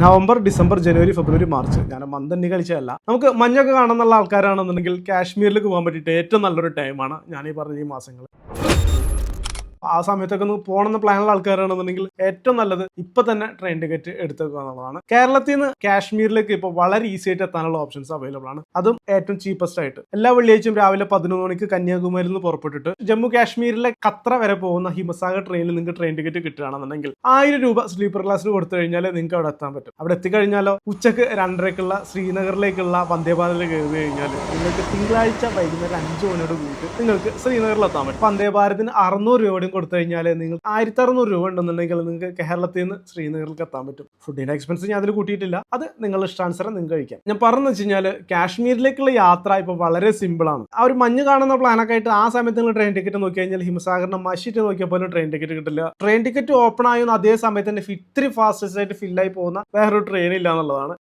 November December ജനുവരി ഫെബ്രുവരി March. ഞാൻ മന്ദണ്ണി കളിച്ചതല്ല. നമുക്ക് മഞ്ഞൊക്കെ കാണുന്നുള്ള ആൾക്കാരാണെന്നുണ്ടെങ്കിൽ കാശ്മീരിലേക്ക് പോകാൻ പറ്റിയിട്ട് ഏറ്റവും നല്ലൊരു ടൈമാണ് ഞാൻ ഈ പറഞ്ഞ ഈ മാസങ്ങൾ ആ സമയത്തൊക്കെ ഒന്ന് പോകണമെന്ന് പ്ലാനുള്ള ആൾക്കാരാണെന്നുണ്ടെങ്കിൽ ഏറ്റവും നല്ലത് ഇപ്പൊ തന്നെ ട്രെയിൻ ടിക്കറ്റ് എടുത്തേക്കുക എന്നുള്ളതാണ്. കേരളത്തിൽ നിന്ന് കാശ്മീരിലേക്ക് ഇപ്പോൾ വളരെ ഈസി ആയിട്ട് എത്താനുള്ള ഓപ്ഷൻസ് അവൈലബിൾ ആണ്. അതും ഏറ്റവും ചീപ്പസ്റ്റ് ആയിട്ട്. എല്ലാ വെള്ളിയാഴ്ചയും രാവിലെ പതിനൊന്ന് മണിക്ക് കന്യാകുമാരിൽ നിന്ന് പുറപ്പെട്ടിട്ട് ജമ്മു കാശ്മീരിലെ കത്ര വരെ പോകുന്ന ഹിമസാഗർ ട്രെയിനിൽ നിങ്ങൾക്ക് ട്രെയിൻ ടിക്കറ്റ് കിട്ടുകയാണെന്നുണ്ടെങ്കിൽ ആയിരം രൂപ സ്ലീപ്പർ ക്ലാസ്സിൽ കൊടുത്തു കഴിഞ്ഞാൽ നിങ്ങൾക്ക് അവിടെ എത്താൻ പറ്റും. അവിടെ എത്തിക്കഴിഞ്ഞാലോ ഉച്ചയ്ക്ക് രണ്ടരക്കുള്ള ശ്രീനഗറിലേക്കുള്ള വന്ദേഭാരതിൽ കയറി കഴിഞ്ഞാൽ നിങ്ങൾക്ക് തിങ്കളാഴ്ച വൈകുന്നേരം അഞ്ച് മണിയോട് കൂടിയിട്ട് നിങ്ങൾക്ക് ശ്രീനഗറിൽ എത്താൻ പറ്റും. വന്ദേഭാരതിന് അറുന്നൂറ് രൂപയും കൊടുത്തു കഴിഞ്ഞാൽ നിങ്ങൾ ആയിരത്തി അറുന്നൂറ് രൂപ ഉണ്ടെന്നുണ്ടെങ്കിൽ നിങ്ങൾക്ക് കേരളത്തിൽ നിന്ന് ശ്രീനഗറിലേക്ക് എത്താൻ പറ്റും. ഫുഡിന്റെ എക്സ്പെൻസ് ഞാൻ അതിൽ കൂട്ടിയിട്ടില്ല. അത് നിങ്ങളുടെ ഇഷ്ടാനുസരം നിങ്ങൾക്ക് കഴിക്കാം. ഞാൻ പറഞ്ഞു വെച്ച് കഴിഞ്ഞാൽ കാശ്മീരിലേക്കുള്ള യാത്ര ഇപ്പോൾ വളരെ സിമ്പിൾ ആണ്. ആ ഒരു മഞ്ഞ് കാണുന്ന പ്ലാനൊക്കെ ആയിട്ട് ആ സമയത്ത് നിങ്ങൾ ട്രെയിൻ ടിക്കറ്റ് നോക്കി കഴിഞ്ഞാൽ ഹിമസാഗറിന്റെ മഷിട്ട് നോക്കിയാൽ പോലും ട്രെയിൻ ടിക്കറ്റ് കിട്ടില്ല. ട്രെയിൻ ടിക്കറ്റ് ഓപ്പൺ ആയെന്ന് അതേ സമയത്ത് തന്നെ ഇത്തിരി ഫാസ്റ്റസ്റ്റ് ആയിട്ട് ഫില്ലായി പോകുന്ന വേറൊരു ട്രെയിൻ ഇല്ല എന്നുള്ളതാണ്.